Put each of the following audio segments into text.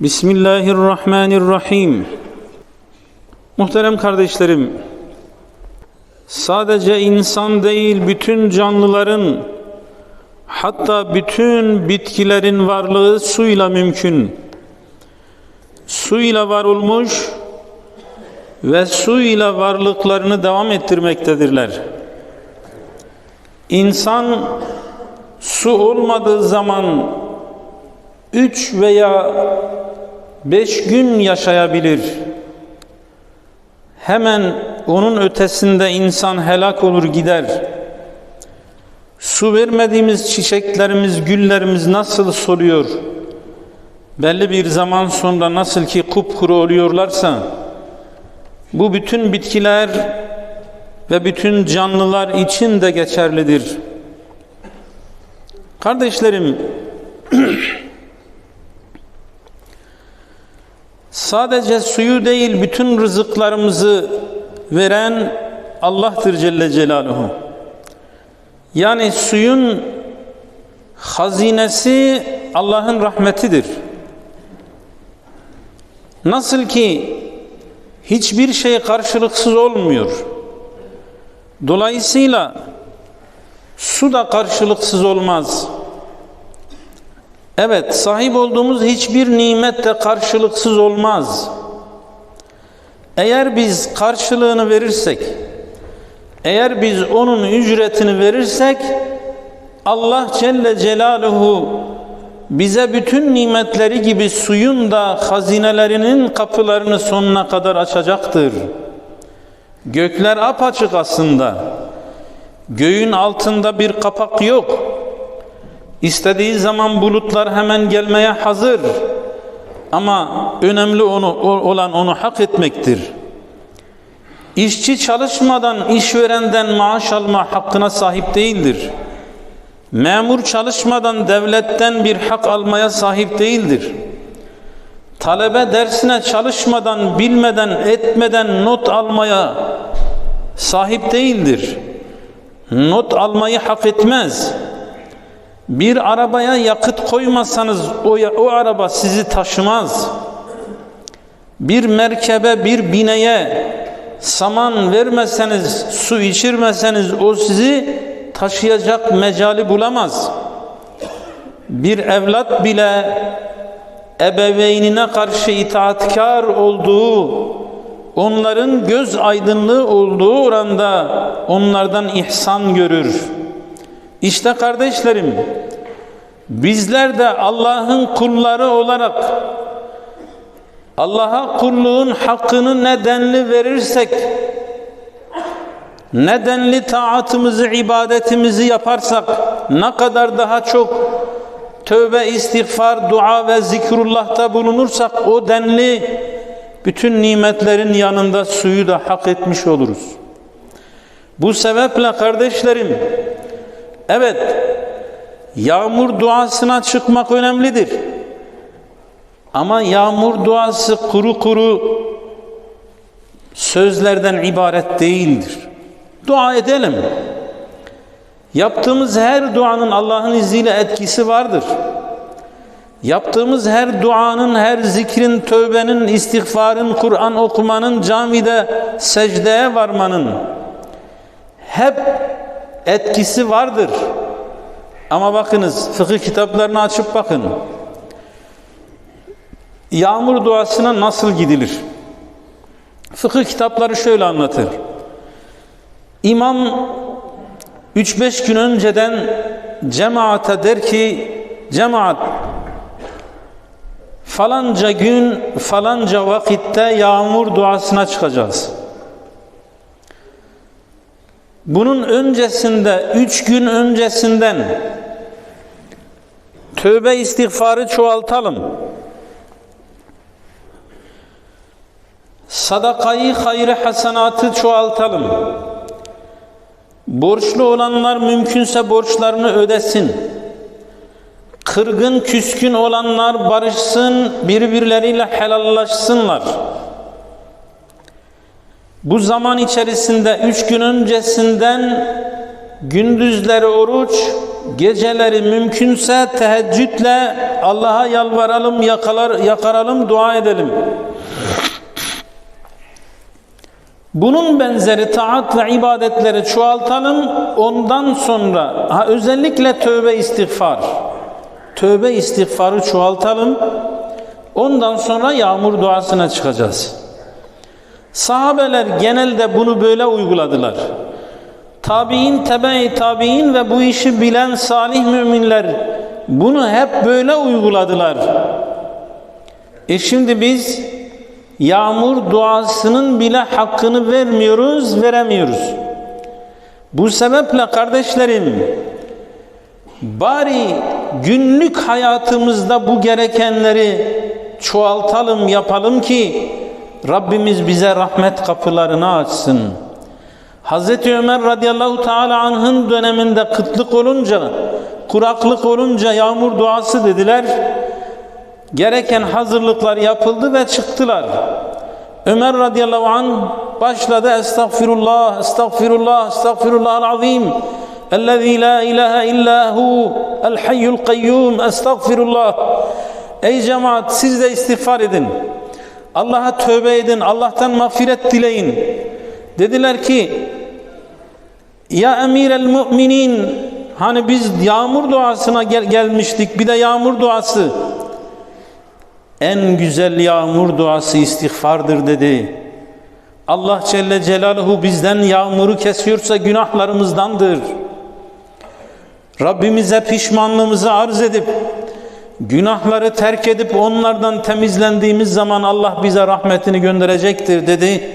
Bismillahirrahmanirrahim. Muhterem kardeşlerim, sadece insan değil bütün canlıların hatta bütün bitkilerin varlığı suyla mümkün. Suyla var olmuş ve suyla varlıklarını devam ettirmektedirler. İnsan su olmadığı zaman üç veya beş gün yaşayabilir. Hemen onun ötesinde insan helak olur gider. Su vermediğimiz çiçeklerimiz, güllerimiz nasıl soluyor? Belli bir zaman sonra nasıl ki kupkuru oluyorlarsa, bu bütün bitkiler ve bütün canlılar için de geçerlidir. Kardeşlerim, sadece suyu değil bütün rızıklarımızı veren Allah'tır Celle Celaluhu. Yani suyun hazinesi Allah'ın rahmetidir. Nasıl ki hiçbir şey karşılıksız olmuyor. Dolayısıyla su da karşılıksız olmaz. Evet, sahip olduğumuz hiçbir nimet de karşılıksız olmaz. Eğer biz karşılığını verirsek, eğer biz onun ücretini verirsek, Allah Celle Celaluhu bize bütün nimetleri gibi suyun da hazinelerinin kapılarını sonuna kadar açacaktır. Gökler apaçık aslında. Göğün altında bir kapak yok. İstediği zaman bulutlar hemen gelmeye hazır. Ama önemli onu, olan onu hak etmektir. İşçi çalışmadan işverenden maaş alma hakkına sahip değildir. Memur çalışmadan devletten bir hak almaya sahip değildir. Talebe dersine çalışmadan, bilmeden, etmeden not almaya sahip değildir. Not almayı hak etmez. Bir arabaya yakıt koymasanız o, o araba sizi taşımaz. Bir merkebe, bir bineye saman vermeseniz, su içirmeseniz o sizi taşıyacak mecali bulamaz. Bir evlat bile ebeveynine karşı itaatkar olduğu, onların göz aydınlığı olduğu oranda onlardan ihsan görür. İşte kardeşlerim, bizler de Allah'ın kulları olarak Allah'a kulluğun hakkını nedenli verirsek, nedenli taatımızı, ibadetimizi yaparsak ne kadar daha çok tövbe, istiğfar, dua ve zikrullah'ta bulunursak o denli bütün nimetlerin yanında suyu da hak etmiş oluruz. Bu sebeple kardeşlerim, evet yağmur duasına çıkmak önemlidir. Ama yağmur duası kuru kuru sözlerden ibaret değildir. Dua edelim. Yaptığımız her duanın Allah'ın izniyle etkisi vardır. Yaptığımız her duanın, her zikrin, tövbenin, istiğfarın, Kur'an okumanın, camide secdeye varmanın hep etkisi vardır. Ama bakınız fıkıh kitaplarını açıp bakın. Yağmur duasına nasıl gidilir? Fıkıh kitapları şöyle anlatır. İmam 3-5 gün önceden cemaate der ki cemaat falanca gün falanca vakitte yağmur duasına çıkacağız. Bunun öncesinde üç gün öncesinden tövbe istiğfarı çoğaltalım. Sadakayı hayri hasenatı çoğaltalım. Borçlu olanlar mümkünse borçlarını ödesin. Kırgın küskün olanlar barışsın, birbirleriyle helallaşsınlar. Bu zaman içerisinde üç gün öncesinden gündüzleri oruç, geceleri mümkünse teheccüdle Allah'a yalvaralım, yakalar, yakaralım, dua edelim. Bunun benzeri taat ve ibadetleri çoğaltalım. Ondan sonra ha, özellikle tövbe istiğfar. Tövbe istiğfarı çoğaltalım. Ondan sonra yağmur duasına çıkacağız. Sahabeler genelde bunu böyle uyguladılar. Tabi'in, tebe-i tabi'in ve bu işi bilen salih müminler bunu hep böyle uyguladılar. E şimdi biz yağmur duasının bile hakkını vermiyoruz, veremiyoruz. Bu sebeple kardeşlerim bari günlük hayatımızda bu gerekenleri çoğaltalım, yapalım ki Rabbimiz bize rahmet kapılarını açsın. Hazreti Ömer radıyallahu teala anh'ın döneminde kıtlık olunca, kuraklık olunca yağmur duası dediler. Gereken hazırlıklar yapıldı ve çıktılar. Ömer radıyallahu anh başladı estağfirullah, estağfirullah, estağfirullah azim. Ellezî la ilahe illa hu el hayyul kayyum estağfirullah. Ey cemaat siz de istiğfar edin. Allah'a tövbe edin, Allah'tan mağfiret dileyin. Dediler ki ya emir el müminin hani biz yağmur duasına gel gelmiştik bir de yağmur duası en güzel yağmur duası istiğfardır dedi. Allah Celle Celaluhu bizden yağmuru kesiyorsa günahlarımızdandır. Rabbimize pişmanlığımızı arz edip günahları terk edip onlardan temizlendiğimiz zaman Allah bize rahmetini gönderecektir dedi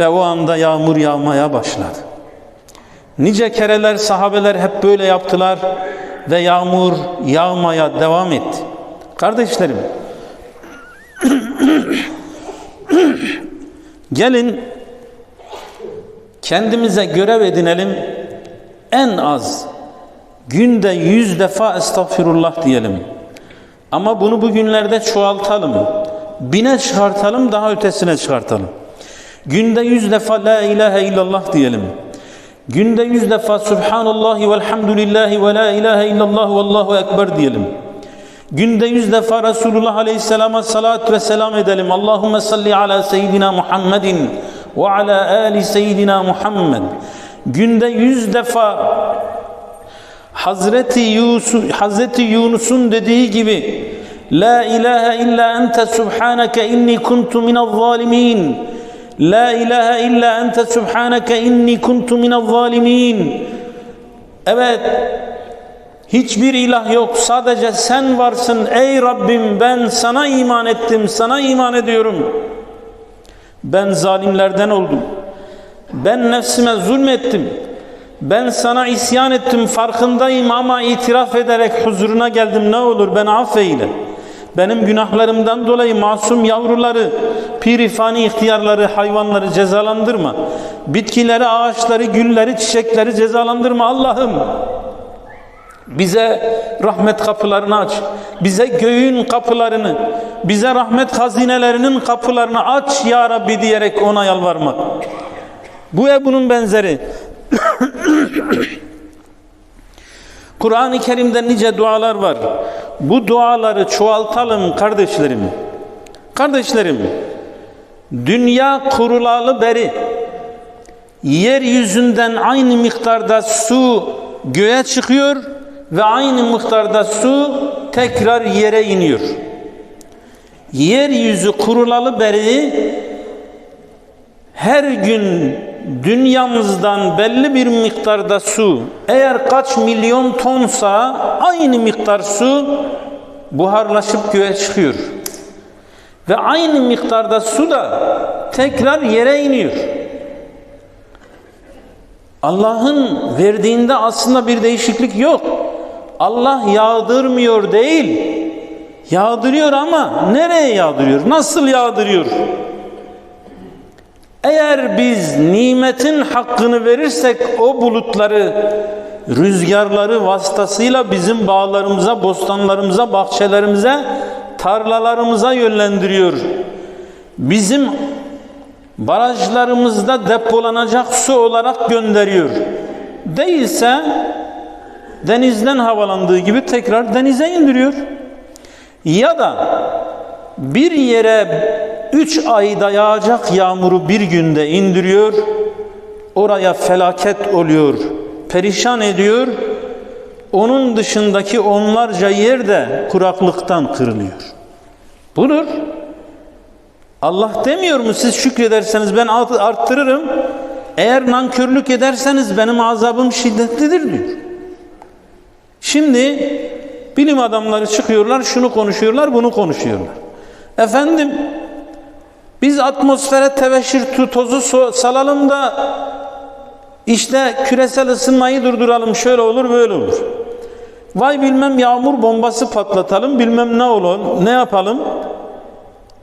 ve o anda yağmur yağmaya başladı. Nice kereler sahabeler hep böyle yaptılar ve yağmur yağmaya devam etti. Kardeşlerim gelin kendimize görev edinelim en az günde yüz defa estağfirullah diyelim. Ama bunu bugünlerde çoğaltalım. Bine çıkartalım daha ötesine çıkartalım. Günde yüz defa la ilahe illallah diyelim. Günde yüz defa Subhanallahi velhamdülillahi ve la ilahe illallah ve allahu ekber diyelim. Günde yüz defa Resulullah Aleyhisselam'a salat ve selam edelim. Allahümme salli ala seyyidina Muhammedin ve ala ali seyyidina Muhammed. Günde yüz defa Hazreti, Yusuf, Hazreti Yunus'un dediği gibi La ilahe illa ente subhaneke inni kuntu minel zalimin. La ilahe illa ente subhaneke inni kuntu minel zalimin. Evet Hiçbir ilah yok sadece sen varsın. Ey Rabbim ben sana iman ettim sana iman ediyorum. Ben zalimlerden oldum. Ben nefsime zulmettim ben sana isyan ettim farkındayım ama itiraf ederek huzuruna geldim ne olur beni affeyle benim günahlarımdan dolayı masum yavruları pirifani ihtiyarları hayvanları cezalandırma bitkileri ağaçları gülleri çiçekleri cezalandırma Allah'ım bize rahmet kapılarını aç. Bize göğün kapılarını, bize rahmet hazinelerinin kapılarını aç ya Rabbi diyerek ona yalvarmak. Bu ve bunun benzeri. Kur'an-ı Kerim'de nice dualar var. Bu duaları çoğaltalım kardeşlerim. Kardeşlerim, dünya kurulalı beri yeryüzünden aynı miktarda su göğe çıkıyor ve aynı miktarda su tekrar yere iniyor. Yeryüzü kurulalı beri her gün dünyamızdan belli bir miktarda su eğer kaç milyon tonsa aynı miktar su buharlaşıp göğe çıkıyor. Ve aynı miktarda su da tekrar yere iniyor. Allah'ın verdiğinde aslında bir değişiklik yok. Allah yağdırmıyor değil. Yağdırıyor ama nereye yağdırıyor? Nasıl yağdırıyor? Eğer biz nimetin hakkını verirsek o bulutları rüzgarları vasıtasıyla bizim bağlarımıza, bostanlarımıza, bahçelerimize, tarlalarımıza yönlendiriyor. Bizim barajlarımızda depolanacak su olarak gönderiyor. Değilse denizden havalandığı gibi tekrar denize indiriyor. Ya da bir yere üç ayda yağacak yağmuru bir günde indiriyor. Oraya felaket oluyor, perişan ediyor. Onun dışındaki onlarca yer de kuraklıktan kırılıyor. Budur. Allah demiyor mu siz şükrederseniz ben arttırırım. Eğer nankörlük ederseniz benim azabım şiddetlidir diyor. Şimdi bilim adamları çıkıyorlar şunu konuşuyorlar bunu konuşuyorlar. Efendim biz atmosfere tebeşir tozu salalım da işte küresel ısınmayı durduralım şöyle olur böyle olur. Vay bilmem yağmur bombası patlatalım bilmem ne olur ne yapalım.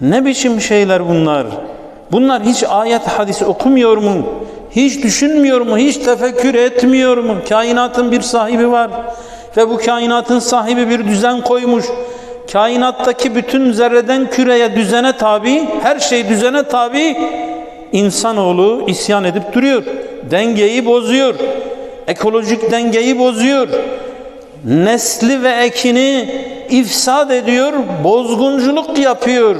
Ne biçim şeyler bunlar? Bunlar hiç ayet hadis okumuyor mu? Hiç düşünmüyor mu? Hiç tefekkür etmiyor mu? Kainatın bir sahibi var. Ve bu kainatın sahibi bir düzen koymuş. Kainattaki bütün zerreden küreye düzene tabi, her şey düzene tabi. İnsanoğlu isyan edip duruyor. Dengeyi bozuyor. Ekolojik dengeyi bozuyor. Nesli ve ekini ifsad ediyor, bozgunculuk yapıyor.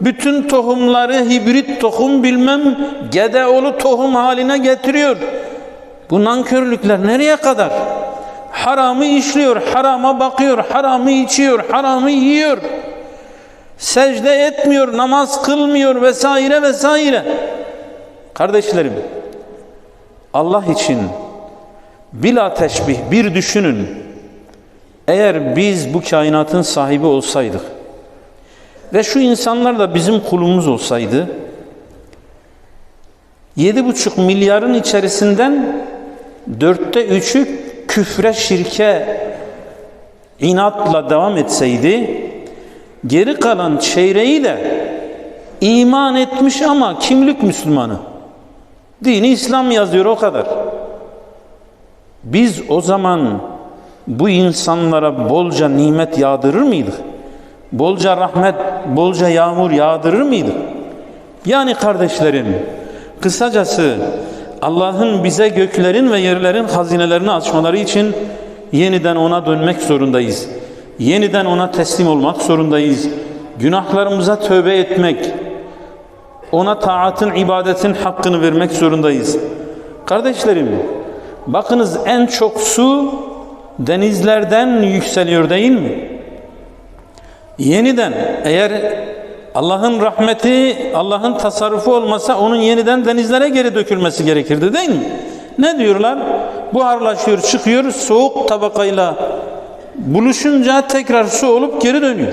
Bütün tohumları hibrit tohum bilmem gedeoğlu tohum haline getiriyor. Bu nankörlükler nereye kadar? Haramı işliyor, harama bakıyor, haramı içiyor, haramı yiyor. Secde etmiyor, namaz kılmıyor vesaire vesaire. Kardeşlerim, Allah için bila teşbih bir düşünün. Eğer biz bu kainatın sahibi olsaydık ve şu insanlar da bizim kulumuz olsaydı yedi buçuk milyarın içerisinden dörtte üçü küfre şirke inatla devam etseydi geri kalan çeyreği de iman etmiş ama kimlik Müslümanı. Dini İslam yazıyor o kadar. Biz o zaman bu insanlara bolca nimet yağdırır mıydık? Bolca rahmet, bolca yağmur yağdırır mıydık? Yani kardeşlerim, kısacası Allah'ın bize göklerin ve yerlerin hazinelerini açmaları için yeniden ona dönmek zorundayız. Yeniden ona teslim olmak zorundayız. Günahlarımıza tövbe etmek, ona taatın, ibadetin hakkını vermek zorundayız. Kardeşlerim, bakınız en çok su denizlerden yükseliyor değil mi? Yeniden eğer Allah'ın rahmeti, Allah'ın tasarrufu olmasa onun yeniden denizlere geri dökülmesi gerekirdi değil mi? Ne diyorlar? Buharlaşıyor, çıkıyor, soğuk tabakayla buluşunca tekrar su olup geri dönüyor.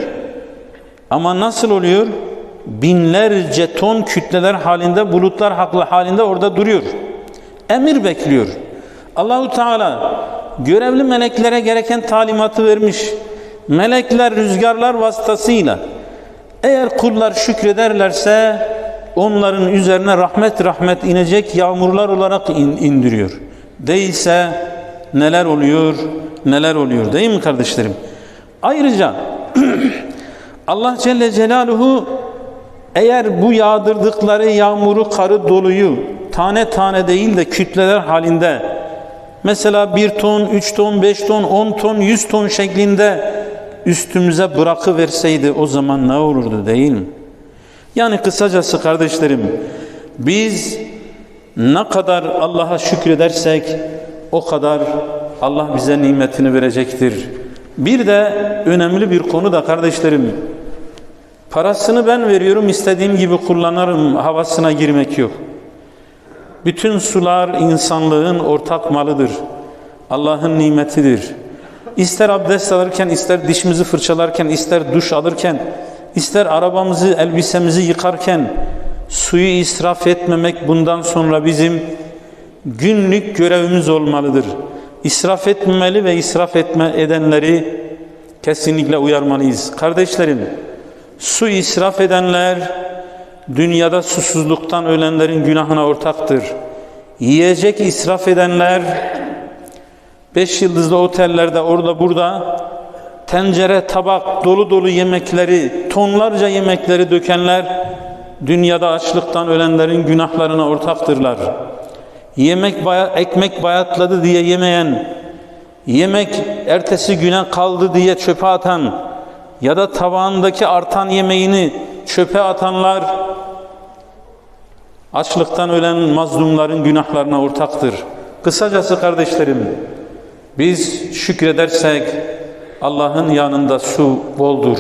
Ama nasıl oluyor? Binlerce ton kütleler halinde, bulutlar haklı halinde orada duruyor. Emir bekliyor. Allahu Teala görevli meleklere gereken talimatı vermiş. Melekler rüzgarlar vasıtasıyla eğer kullar şükrederlerse onların üzerine rahmet rahmet inecek yağmurlar olarak in, indiriyor. Değilse neler oluyor, neler oluyor değil mi kardeşlerim? Ayrıca Allah Celle Celaluhu eğer bu yağdırdıkları yağmuru, karı, doluyu tane tane değil de kütleler halinde mesela bir ton, üç ton, beş ton, on ton, yüz ton şeklinde üstümüze bırakıverseydi o zaman ne olurdu değil mi? Yani kısacası kardeşlerim biz ne kadar Allah'a şükredersek o kadar Allah bize nimetini verecektir. Bir de önemli bir konu da kardeşlerim parasını ben veriyorum istediğim gibi kullanırım havasına girmek yok. Bütün sular insanlığın ortak malıdır. Allah'ın nimetidir. İster abdest alırken, ister dişimizi fırçalarken, ister duş alırken, ister arabamızı, elbisemizi yıkarken suyu israf etmemek bundan sonra bizim günlük görevimiz olmalıdır. İsraf etmemeli ve israf etme edenleri kesinlikle uyarmalıyız. Kardeşlerim, su israf edenler dünyada susuzluktan ölenlerin günahına ortaktır. Yiyecek israf edenler Beş yıldızlı otellerde orada burada tencere, tabak dolu dolu yemekleri, tonlarca yemekleri dökenler dünyada açlıktan ölenlerin günahlarına ortaktırlar. Yemek baya, ekmek bayatladı diye yemeyen, yemek ertesi güne kaldı diye çöpe atan ya da tabağındaki artan yemeğini çöpe atanlar açlıktan ölen mazlumların günahlarına ortaktır. Kısacası kardeşlerim biz şükredersek Allah'ın yanında su boldur.